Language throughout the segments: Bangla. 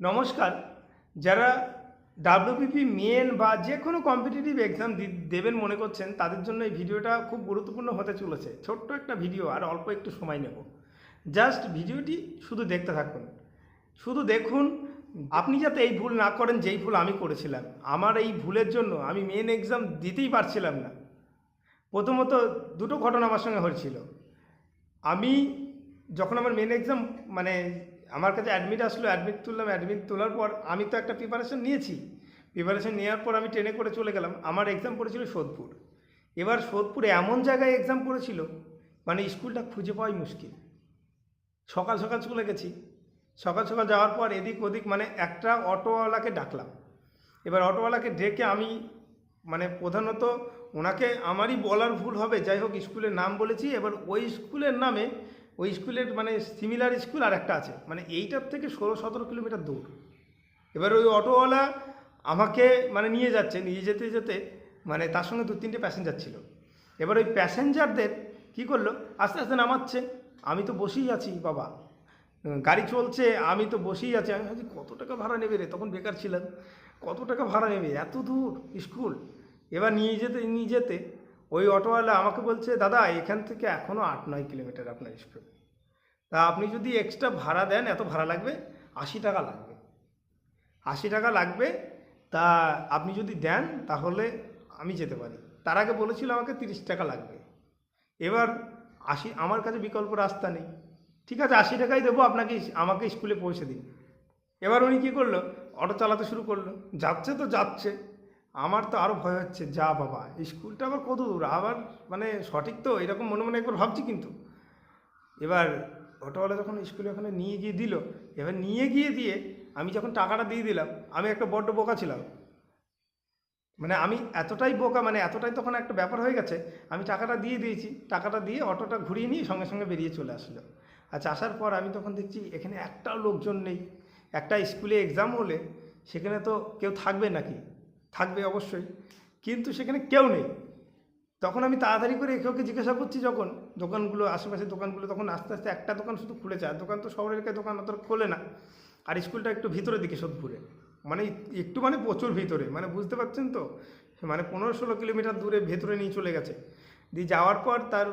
নমস্কার। যারা ডাব্লিউপিপি মেন বা যে কোনো কম্পিটিটিভ এক্সাম দেবেন মনে করছেন, তাদের জন্য এই ভিডিওটা খুব গুরুত্বপূর্ণ হতে চলেছে। ছোট্ট একটা ভিডিও আর অল্প একটু সময় নেব। জাস্ট ভিডিওটি শুধু দেখতে থাকুন। শুধু দেখুন, আপনি যাতে এই ভুল না করেন, যেই ভুল আমি করেছিলাম। আমার এই ভুলের জন্য আমি মেন এক্সাম দিতেই পারছিলাম না। প্রথমত দুটো ঘটনা আমার সঙ্গে হয়েছিল। আমি যখন আমার মেন এক্সাম মানে আমার কাছে অ্যাডমিট আসলো অ্যাডমিট তুললাম অ্যাডমিট তোলার পর আমি তো একটা প্রিপারেশন নিয়েছি। প্রিপারেশন নেওয়ার পর আমি ট্রেনে করে চলে গেলাম। আমার এক্সাম পড়েছিল সোদপুর। এবার সোদপুরে এমন জায়গায় এক্সাম পড়েছিল মানে স্কুলটা খুঁজে পাওয়াই মুশকিল। সকাল সকাল চলে গেছি। সকাল সকাল যাওয়ার পর এদিক ওদিক মানে একটা অটোওয়ালাকে ডাকলাম। এবার অটোওয়ালাকে ডেকে আমি মানে প্রধানত ওনাকে আমারই বলার ভুল হবে, যাই হোক স্কুলের নাম বলেছি। এবার ওই স্কুলের নামে ওই স্কুলের মানে সিমিলার স্কুল আর একটা আছে। মানে এইটার থেকে ষোলো সতেরো কিলোমিটার দূর। এবার ওই অটোওয়ালা আমাকে মানে নিয়ে যাচ্ছে, নিয়ে যেতে যেতে মানে তার সঙ্গে দু তিনটে প্যাসেঞ্জার ছিল। এবার ওই প্যাসেঞ্জারদের কি করল? আস্তে আস্তে নামাচ্ছে। আমি তো বসেই আছি, বাবা। গাড়ি চলছে, আমি তো বসেই আছি। আমি ভাবছি, কত টাকা ভাড়া নেবে রে? তখন বেকার ছিলাম। কত টাকা ভাড়া নেবে? এত দূর স্কুল? এবার নিয়ে যেতে নিয়ে যেতে ওই অটোওয়ালা আমাকে বলছে, দাদা, এখান থেকে এখনও আট নয় কিলোমিটার আপনার স্কুল তা আপনি যদি এক্সট্রা ভাড়া দেন, এত ভাড়া লাগবে? আশি টাকা লাগবে। আশি টাকা লাগবে, তা আপনি যদি দেন, তাহলে আমি যেতে পারি। তার আগে বলেছিল আমাকে তিরিশ টাকা লাগবে। এবার আশি, আমার কাছে বিকল্প রাস্তা নেই। ঠিক আছে, আশি টাকাই দেবো আপনাকে, আমাকে স্কুলে পৌঁছে দিন। এবার উনি কী করল? অটো চালাতে শুরু করল। যাচ্ছে তো যাচ্ছে। আমার তো আরও ভয় হচ্ছে, যা বাবা। স্কুলটা আবার কত দূর? আবার মানে সঠিক তো? এরকম মনে মনে একবার ভাবছি কিন্তু। এবার অটোওয়ালা যখন স্কুলে ওখানে নিয়ে গিয়ে দিল, এবার নিয়ে গিয়ে দিয়ে আমি যখন টাকাটা দিয়ে দিলাম, আমি একটা বড্ড বোকা ছিলাম। মানে আমি এতটাই বোকা মানে এতটাই তখন একটা ব্যাপার হয়ে গেছে, আমি টাকাটা দিয়ে দিয়েছি, টাকাটা দিয়ে অটোটা ঘুরিয়ে নিয়ে সঙ্গে সঙ্গে বেরিয়ে চলে আসলো। আচ্ছা আসার পর আমি তখন দেখছি এখানে একটাও লোকজন নেই। একটা স্কুলে এক্সাম হলে সেখানে তো কেউ থাকবে নাকি? থাকবে অবশ্যই। কিন্তু সেখানে কেউ নেই। তখন আমি তাড়াতাড়ি করে একে ওকে জিজ্ঞাসা করছি যখন। দোকানগুলো, আশেপাশের দোকানগুলো তখন আস্তে আস্তে একটা দোকান শুধু খুলেছে। আর দোকান তো শহরের এলাকায় দোকান অত খোলে না। আর স্কুলটা একটু ভিতরের দিকে সোদপুরে। মানে একটু মানে প্রচুর ভিতরে। মানে বুঝতে পারছেন তো? মানে পনেরো ষোলো কিলোমিটার দূরে ভেতরে নিয়ে চলে গেছে। দিয়ে যাওয়ার পর তার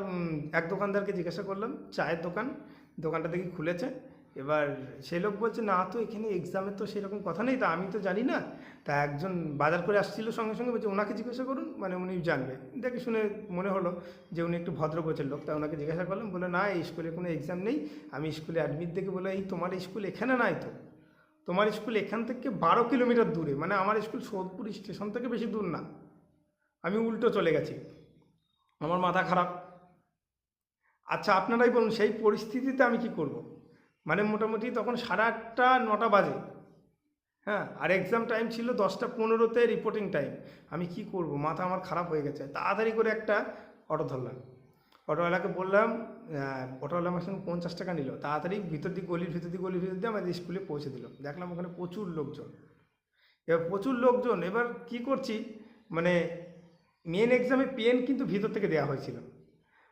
এক দোকানদারকে জিজ্ঞাসা করলাম, চায়ের দোকান। দোকানটা দেখি খুলেছে। এবার সেই লোক বলছে, না, তো এখানে এক্সামের তো সেরকম কথা নেই, তা আমি তো জানি না। তা একজন বাজার করে আসছিল সঙ্গে সঙ্গে, বলছে, ওনাকে জিজ্ঞাসা করুন মানে উনি জানবে। দেখে শুনে মনে হলো যে উনি একটু ভদ্র গোছের লোক, তা ওনাকে জিজ্ঞাসা করলাম বলে না, এই স্কুলে কোনো এক্সাম নেই, আমি স্কুলে অ্যাডমিট দেখে বলে এই তোমার স্কুল এখানে নাই তো? তোমার স্কুল এখান থেকে বারো কিলোমিটার দূরে মানে আমার স্কুল সোদপুর স্টেশন থেকে বেশি দূর না। আমি উল্টো চলে গেছি। আমার মাথা খারাপ। আচ্ছা আপনারাই বলুন, সেই পরিস্থিতিতে আমি কি করব। মানে মোটামুটি তখন সাড়ে আটটা, নটা বাজে। হ্যাঁ আর এক্সাম টাইম ছিল দশটা পনেরোতে রিপোর্টিং টাইম আমি কি করব? মাথা আমার খারাপ হয়ে গেছে। তাড়াতাড়ি করে একটা অটো ধরলাম। অটোওয়ালাকে বললাম অটোওয়ালা আমার সঙ্গে পঞ্চাশ টাকা নিল। তাড়াতাড়ি ভিতর দিকে, গলির ভিতর দিকে, গলির ভিতর দিয়ে আমাদের স্কুলে পৌঁছে দিল। দেখলাম ওখানে প্রচুর লোকজন। এবার প্রচুর লোকজন। এবার কি করছি? মানে মেন এক্সামে পেন কিন্তু ভিতর থেকে দেওয়া হয়েছিল।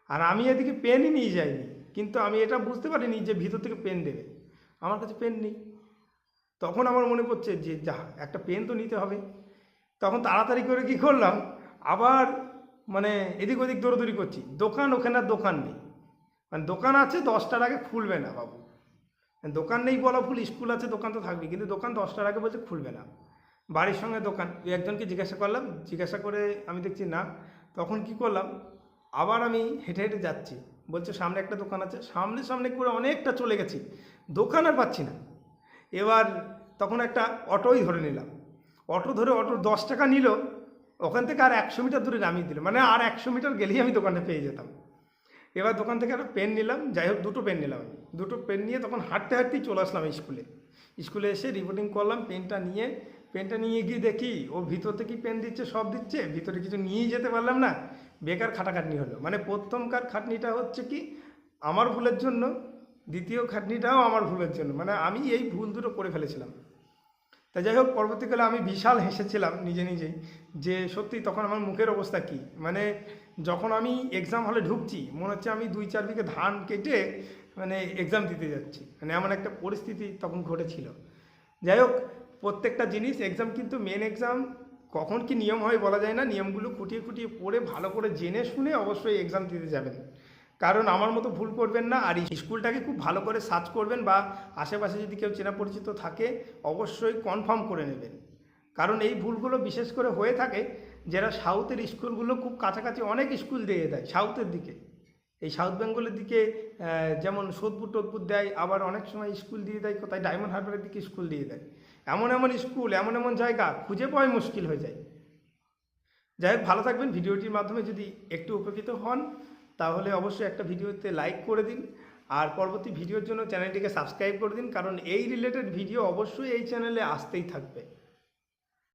আর আমি এদিকে পেনই নিয়ে যাইনি। কিন্তু আমি এটা বুঝতে পারিনি যে ভিতর থেকে পেন দেবে। আমার কাছে পেন নেই। তখন আমার মনে পড়ছে যে, যা, একটা পেন তো নিতে হবে। তখন তাড়াতাড়ি করে কি করলাম, আবার মানে এদিক ওদিক দৌড়দৌড়ি করছি। দোকান ওখানে আর দোকান নেই। মানে দোকান আছে, দশটার আগে খুলবে না বাবু। দোকান নেই বলা ভুল, স্কুল আছে, দোকান তো থাকবে কিন্তু দোকান দশটার আগে বলছে খুলবে না। বাড়ির সঙ্গে দোকান। একজনকে জিজ্ঞাসা করলাম, জিজ্ঞাসা করে আমি দেখছি না। তখন কি করলাম, আবার আমি হেঁটে হেঁটে যাচ্ছি। বলছে, সামনে একটা দোকান আছে, সামনে সামনে করে অনেকটা চলে গেছি, দোকান আর পাচ্ছি না। এবার তখন একটা অটোই ধরে নিলাম। অটো ধরে অটো দশ টাকা নিল, ওখান থেকে আর একশো মিটার দূরে নামিয়ে দিল মানে আর একশো মিটার গেলেই আমি দোকানটা পেয়ে যেতাম। এবার দোকান থেকে একটা পেন নিলাম, যাই হোক, দুটো পেন নিলাম আমি। দুটো পেন নিয়ে তখন হাঁটতে হাঁটতেই চলে আসলাম স্কুলে। স্কুলে এসে রিপোর্টিং করলাম, পেনটা নিয়ে পেনটা নিয়ে গিয়ে দেখি, ও ভিতর থেকে পেন দিচ্ছে, সব দিচ্ছে, ভিতরে কিছু নিয়েই যেতে পারলাম না। বেকার খাটাখাটনি হলো। মানে প্রথমকার খাটনিটা হচ্ছে কি, আমার ভুলের জন্য, দ্বিতীয় খাটনিটাও আমার ভুলের জন্য। মানে আমি এই ভুল দুটো করে ফেলেছিলাম। তা যাই হোক, পরবর্তীকালে আমি বিশাল হেসেছিলাম নিজে নিজেই যে, সত্যি তখন আমার মুখের অবস্থা কি? মানে যখন আমি এক্সাম হলে ঢুকছি, মনে হচ্ছে আমি দুই চার বিঘে ধান কেটে মানে এক্সাম দিতে যাচ্ছি। মানে এমন একটা পরিস্থিতি তখন ঘটেছিল। যাই হোক, প্রত্যেকটা জিনিস এক্সাম কিন্তু মেন এক্সাম কখন কি নিয়ম হয় বলা যায় না, নিয়মগুলো খুঁটিয়ে খুঁটিয়ে পড়ে, ভালো করে জেনে শুনে অবশ্যই এক্সাম দিতে যাবেন। কারণ আমার মতো ভুল করবেন না, আর স্কুলটাকে খুব ভালো করে সার্চ করবেন বা আশেপাশে যদি কেউ চেনা পরিচিত থাকে, অবশ্যই কনফার্ম করে নেবেন। কারণ এই ভুলগুলো বিশেষ করে হয়ে থাকে, যারা সাউথের স্কুলগুলো খুব কাছাকাছি অনেক স্কুল দিয়ে দেয়, সাউথের দিকে। এই সাউথ বেঙ্গলের দিকে যেমন সোদপুর টোদপুর দেয়, আবার অনেক সময় স্কুল দিয়ে দেয়, কোথায় ডায়মন্ড হারবারের দিকে স্কুল দিয়ে দেয়। এমন এমন স্কুল, এমন এমন জায়গা, খুঁজে পাওয়াই মুশকিল হয়ে যায়। যাই হোক, ভালো থাকবেন। ভিডিওটির মাধ্যমে যদি একটু উপকৃত হন, তাহলে অবশ্যই একটা ভিডিওতে লাইক করে দিন। আর পরবর্তী ভিডিওর জন্য চ্যানেলটিকে সাবস্ক্রাইব করে দিন, কারণ এই রিলেটেড ভিডিও অবশ্যই এই চ্যানেলে আসতেই থাকবে।